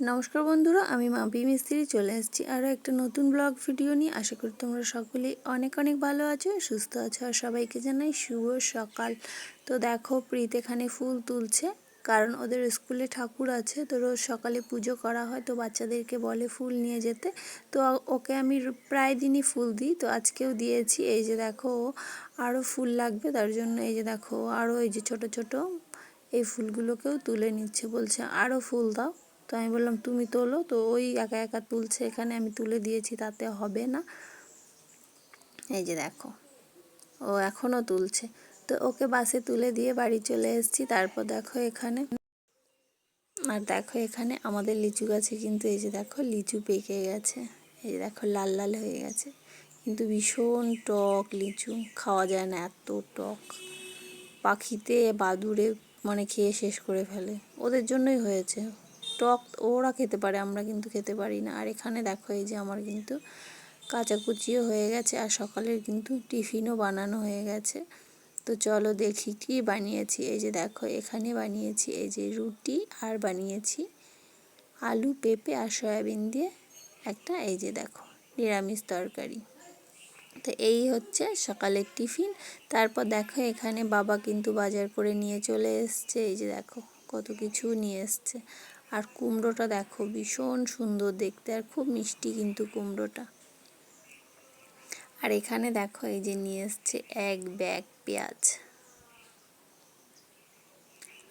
নমস্কার বন্ধুরা, আমি মাম্পি মিস্ত্রি চলে এসেছি আরও একটা নতুন ব্লগ ভিডিও নিয়ে। আশা করি তোমরা সকলেই অনেক অনেক ভালো আছো, সুস্থ আছো, আর সবাইকে জানাই শুভ সকাল। তো দেখো, প্রীত এখানে ফুল তুলছে, কারণ ওদের স্কুলে ঠাকুর আছে, তো রোজ সকালে পুজো করা হয়, তো বাচ্চাদেরকে বলে ফুল নিয়ে যেতে। তো ওকে আমি প্রায় দিনই ফুল দিই, তো আজকেও দিয়েছি। এই যে দেখো আরও ফুল লাগবে, তার জন্য এই যে দেখো আরও এই যে ছোট ছোট এই ফুলগুলোকেও তুলে নিচ্ছে, বলছে আরও ফুল দাও। তো আমি বললাম, তুমি তোলো। তো ওই একা একা তুলছে এখানে, আমি তুলে দিয়েছি, তাতে হবে না। এই যে দেখো, ও এখনও তুলছে। তো ওকে বাসে তুলে দিয়ে বাড়ি চলে এসেছি। তারপর দেখো এখানে, আর দেখো এখানে আমাদের লিচু গাছে কিন্তু এই যে দেখো, লিচু পেকে গেছে। এই যে দেখো, লাল লাল হয়ে গেছে। কিন্তু ভীষণ টক লিচু, খাওয়া যায় না, এত টক। পাখিতে বাদুড়ে মানে খেয়ে শেষ করে ফেলে। ওদের জন্যই হয়েছে। টক ওরা খেতে পারে, আমরা কিন্তু খেতে পারি না। আর এখানে দেখো এই যে আমার কিন্তু কাচাকুচিও হয়ে গেছে আর সকালের কিন্তু টিফিনও বানানো হয়ে গেছে। তো চলো দেখি কি বানিয়েছি। এই যে দেখো, এখানে বানিয়েছি এই যে রুটি আর বানিয়েছি আলু, পেঁপে আর সয়াবিন দিয়ে একটা এই যে দেখো নিরামিষ তরকারি। তো এই হচ্ছে সকালের টিফিন। তারপর দেখো এখানে বাবা কিন্তু বাজার করে নিয়ে চলে এসছে। এই যে দেখো কত কিছু নিয়ে এসছে। আর কুমড়োটা দেখো, ভীষণ সুন্দর দেখতে আর খুব মিষ্টি কিন্তু কুমড়োটা। আর এখানে দেখো, এই যে নিয়ে এসছে এক ব্যাগ পেঁয়াজ।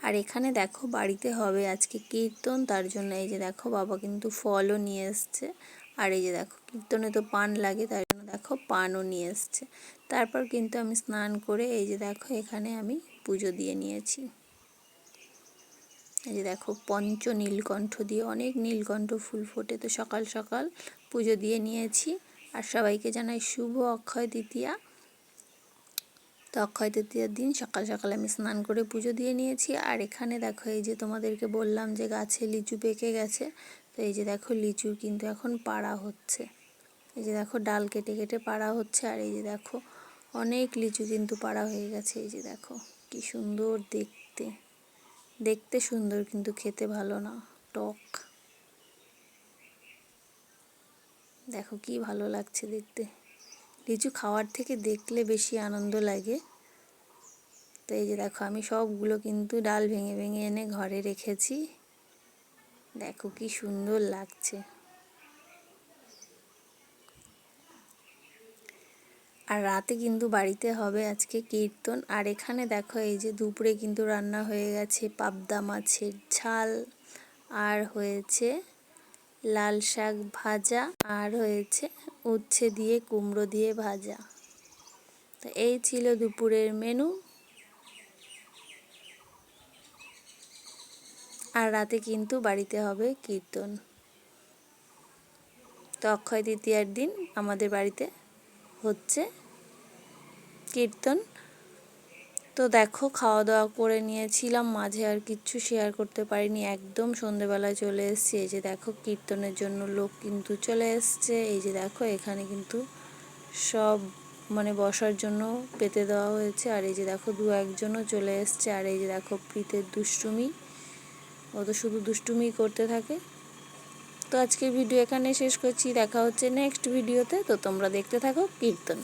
আর এখানে দেখো, বাড়িতে হবে আজকে কীর্তন, তার জন্য এই যে দেখো, বাবা কিন্তু ফলও নিয়ে এসছে। আর এই যে দেখো, কীর্তনে তো পান লাগে, তার জন্য দেখো, পানও নিয়ে এসছে। তারপর কিন্তু আমি স্নান করে এই যে দেখো, এখানে আমি পুজো দিয়ে নিয়েছি। এই যে দেখো, পঞ্চ নীলকণ্ঠ দিয়ে অনেক নীলকণ্ঠ ফুল ফোটে। তো সকাল সকাল পুজো দিয়ে নিয়েছি। আর সবাইকে জানাই শুভ অক্ষয় তৃতীয়া। তো অক্ষয় তৃতীয়ার দিন সকাল সকাল আমি স্নান করে পুজো দিয়ে নিয়েছি। আর এখানে দেখো, এই যে তোমাদেরকে বললাম যে গাছে লিচু পেকে গেছে। তো এই যে দেখো, লিচুর কিন্তু এখন পাড়া হচ্ছে। এই যে দেখো, ডাল কেটে কেটে পাড়া হচ্ছে। আর এই যে দেখো, অনেক লিচু কিন্তু পাড়া হয়ে গেছে। এই যে দেখো, কি সুন্দর দেখতে। দেখতে সুন্দর কিন্তু খেতে ভালো না, টক। দেখো কি ভালো লাগছে দেখতে। লিচু খাওয়ার থেকে দেখলে বেশি আনন্দ লাগে। তো এই যে দেখো, আমি সবগুলো কিন্তু ডাল ভেঙে ভেঙে এনে ঘরে রেখেছি। দেখো কি সুন্দর লাগছে। আর রাতে কিন্তু বাড়িতে হবে আজকে কীর্তন। আর এখানে দেখো এই যে দুপুরে কিন্তু রান্না হয়ে গেছে, পাবদা মাছের ঝাল, আর হয়েছে লাল শাক ভাজা, আর হয়েছে উচ্ছে দিয়ে কুমড়ো দিয়ে ভাজা। তো এই ছিল দুপুরের মেনু। আর রাতে কিন্তু বাড়িতে হবে কীর্তন। তো অক্ষয় তৃতীয়ার দিন আমাদের বাড়িতে হচ্ছে কীর্তন। তো দেখো খাওয়া দাওয়া করে নিয়েছিলাম, মাঝে আর কিচ্ছু শেয়ার করতে পারিনি। একদম সন্ধেবেলায় চলে এসছি। এই যে দেখো, কীর্তনের জন্য লোক কিন্তু চলে এসছে। এই যে দেখো, এখানে কিন্তু সব মানে বসার জন্য পেতে দেওয়া হয়েছে। আর এই যে দেখো, দু একজনও চলে এসছে। আর এই যে দেখো, প্রীতের দুষ্টুমি। ও তো শুধু দুষ্টুমি করতে থাকে। তো আজকে ভিডিও এখানে শেষ করছি। দেখা হচ্ছে নেক্সট ভিডিওতে তো তোমরা দেখতে থাকো, কীর্তন।